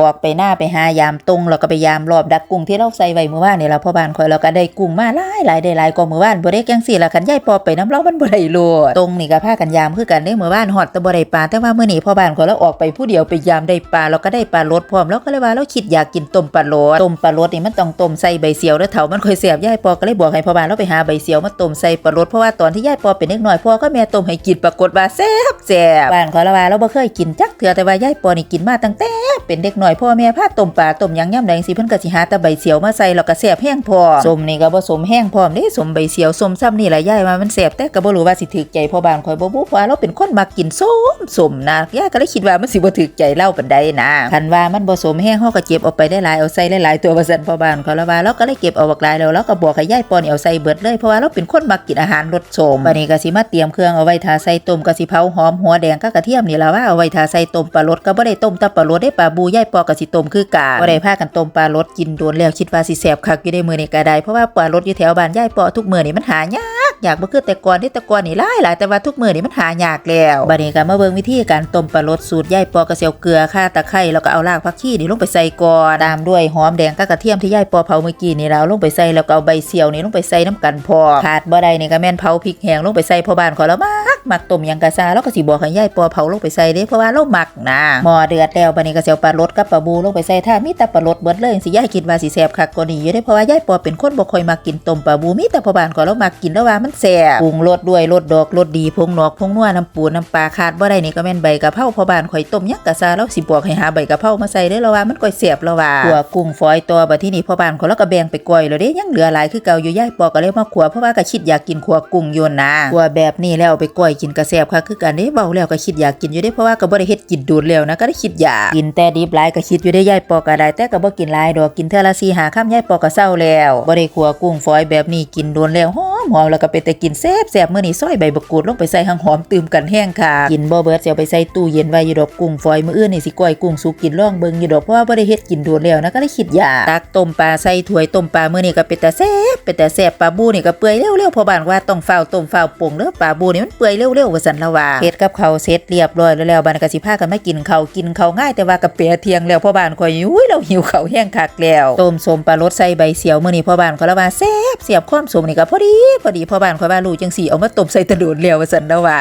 ออกไปหน้าไปหายามตรงแล้วก็ไปยามรอบดักกุ้งที่เราใส่ไว้เมื่อวานนี่ล่ะพ่อบ้านคอยเราก็ได้กุ้งมาหลายหลายได้หลายกว่าเมื่อวานบ่ได้จังซี่ล่ะคันยายปอไปน้ำเรามันบ่ได้โลดตรงนี่ก็พากันยามคือกันได้เมื่อวานฮอดต่บ่ได้ปลาแต่ว่าเมื้อนี้พ่อบ้านคอยเราออกไปผู้เดียวไปยามได้ปลาเราก็ได้ปลาลดพร้อมแล้วก็เลยว่าเราคิดอยากกินต้มปลาลดต้มปลาลดนี่มันต้องต้มใส่ใบเสียวเด้อเฒ่ามันคอยแซ่บยายปอก็เลยบอกให้พ่อบ้านเราไปหาใบเสียวมาต้มใส่ปลาลดเพราะว่าตอนที่ยายปอเป็นเด็กน้อยพ่อก็แม่ต้มให้กินปรากฏว่าแซ่บแซ่บบ้านคอยละว่าเราบ่เคยกินจักเทื่อแต่ว่ายายปอนี่กินมาตั้งแต่ เป็นเด็กหน่อยพ่อแม่พาต้มปลาต้มยังย่ำแดงสิเพิ่นก็สิหาต่ใบเสียวมาใส่แล้วก็แซ่บแห้งพอสมนี่ก็บ่สมแห้งพร้อมเด้สมใบเสียวสมซ้ำนี่ล่ะยายว่ามันแซ่บแต่ก็บ่รู้ว่าสิถูกใจพ่อบ้านข่อยบ่บุว่าเราเป็นคนมักกินส้มสมนะยายก็เลยคิดว่ามันสิบ่ถูกใจเราปานใดนะคันว่ามันบ่สมแห้งเฮาก็เก็บเอาไปได้หลายเอาใส่หลายๆตัวว่าซั่นพ่อบ้านเขาละว่าเราก็เลยเก็บเอาบักหลายแล้วเราก็บอกให้ยายปอนเอาใส่เบิดเลยเพราะว่าเราเป็นคนมักกินอาหารรสสมบัดนี้ก็สิมาเตรียมเครื่องเอาไว้ทาใส่ต้มก็สิเผาหอมหัวแดงก็กระเทียมนี่ล่ะว่าเอาไว้ทาใส่ต้มปลารสก็บ่ได้ต้มแต่ปลารสได้ปลาบูยายปอกะสิต้มคือกาบ่ได้พากันต้มปลารสกินโดนแล้วคิดว่าสิแสบคักอยู่ในมือนี้ก็ได้เพราะว่าปลารสอยู่แถวบ้านยายปอทุกมือนี่มันหายาก ยากบ่คือแต่ก่อนที่แต่ก่อนนี่หลายหลายแต่ว่าทุกมื้อนี่มันหายากแล้วบัดนี้ก็มาเบิ่งวิธีการต้มปลารสสูตรยายปอก็สิเอาเกลือข่าตะไคร้แล้วก็เอารากผักชีนี่ลงไปใส่ก่อนตามด้วยหอมแดงกับกระเทียมที่ยายปอเผาเมื่อกี้นี่แล้วลงไปใส่แล้วก็เอาใบเสียวนี่ลงไปใส่น้ำกันพอขาดบ่ได้นี่ก็แม่นเผาพริกแห้งลงไปใส่พอบ้านขอแล้วมากมักต้มยังกะซาแล้วก็สิบอกให้ยายปอเผาลงไปใส่เด้เพราะว่าเราหมักนะหม้อเดือดแล้วบัดนี้ก็สิเอาปลารสกับปลาบูลงไปใส่ถ้ามีแต่ปลารสเบิดเลยสิยายคิดว่าสิแซ่บคักกว่านี้อยู่เด้เพราะว่ายายปอเป็นคนบ่ค่อยมักกินต้มปลาบูมีแต่พอบ้านขอแล้วมักกินแล้วว่ามันแซ่บปรุงรสด้วยรสดอกรสดีผงนอกผงนัวน้ำปูน้ำปลาขาดบ่ได้นี่ก็แม่นใบกะเพราพอบ้านข่อยต้มยังกะซาแล้วสิบอกให้หาใบกะเพรามาใส่เด้แล้วว่ามันก่อยแซ่บแล้วว่าขัวกุ้งฝอยตัวบัดที่นี่พอบ้านขอยแล้วก็แบ่งไปก้อยแล้วเด้ยังเหลือหลายคือเก่าอยู่ย่ายปอก็เลยมาขัวเพราะว่าก็คิดอยากกินขัวกุ้งอยู่นะขัวแบบนี้แล้วไปก้อยกินกระแซ่บค่ะคือกันเด้เบาแล้วก็คิดอยากกินอยู่เด้เพราะว่าก็บ่ได้เฮ็ดกินโดูแล้วนะก็ได้คิดอยากกินแต่ดิบหลายก็คิดอยู่ได้ย่ายปอก็ได้แต่ก็บ่กินหลายดอกกินเท่าละ4 5คำยายปอก็เศร้าแล้วบ่ได้ขัวกุ้งฝอยแบบนี้กินโดนแล้ว มหอมแล้วก็เป็นแต่กินแซ่บแซ่บมื้อนี้ซอยใบบักกูดลงไปใส่หังหอมตื่มกันแห้งค่ะกินบ่เบิดเสิเอาไปใส่ตู้เย็นไว้อยู่ดอกกุ้งฝอยมื้ออื่นนี่สิก้อยกุ้งสุกกินร่องเบิ่งอยู่ดอกเพราะว่าบ่ได้เฮ็ดกินโดนแล้วนะก็เลยคิดอยากตักต้มปลาใส่ถ้วยต้มปลามื้อนี้ก็เป็นแต่แซ่บเป็นแต่แซ่บปลาบูนี่ก็เปื่อยเร็วๆพอบ้านว่าต้องเฝ้าต้มเฝ้าปรุงเด้อปลาบูนี่มันเปื่อยเร็วๆว่าซั่นละว่าเฮ็ดกับข้าวเสร็จเรียบร้อยแล้วบ้านก็สิพากันมากินข้าวกินข้าวง่ายแต่ว่ากะเปียเที่ยงแล้วพ่อบ้านข่อยอุ้ยเราหิวข้าวแห้งคักแล้วต้มสมปลารสใส่ใบเสียวมื้อนี้พ่อบ้านเขาละว่าแซ่บเสียบความสมนี่ก็พอดีพอดีพ่อบ้านข่อยว่าลูกจังสี่เอามาตบใส่ตะโดนเลียวสันนละว่า